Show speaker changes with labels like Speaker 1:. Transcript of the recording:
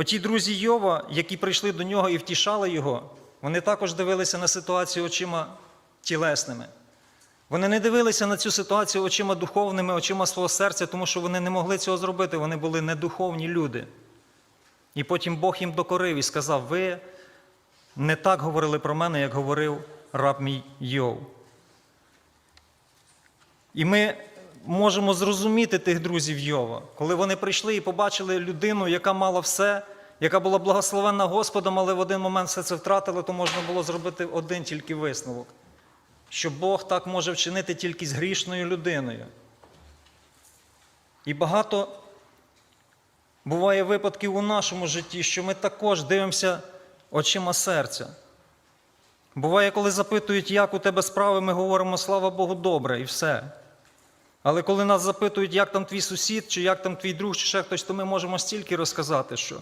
Speaker 1: Оті друзі Йова, які прийшли до нього і втішали його, вони також дивилися на ситуацію очима тілесними. Вони не дивилися на цю ситуацію очима духовними, очима свого серця, тому що вони не могли цього зробити, вони були недуховні люди. І потім Бог їм докорив і сказав: ви не так говорили про мене, як говорив раб мій Йов. І ми можемо зрозуміти тих друзів Йова, коли вони прийшли і побачили людину, яка мала все, яка була благословенна Господом, але в один момент все це втратила, то можна було зробити один тільки висновок, що Бог так може вчинити тільки з грішною людиною. І багато буває випадків у нашому житті, що ми також дивимося очима серця. Буває, коли запитують, як у тебе справи, ми говоримо, слава Богу, добре, і все. Але коли нас запитують, як там твій сусід, чи як там твій друг, чи ще хтось, то ми можемо стільки розказати, що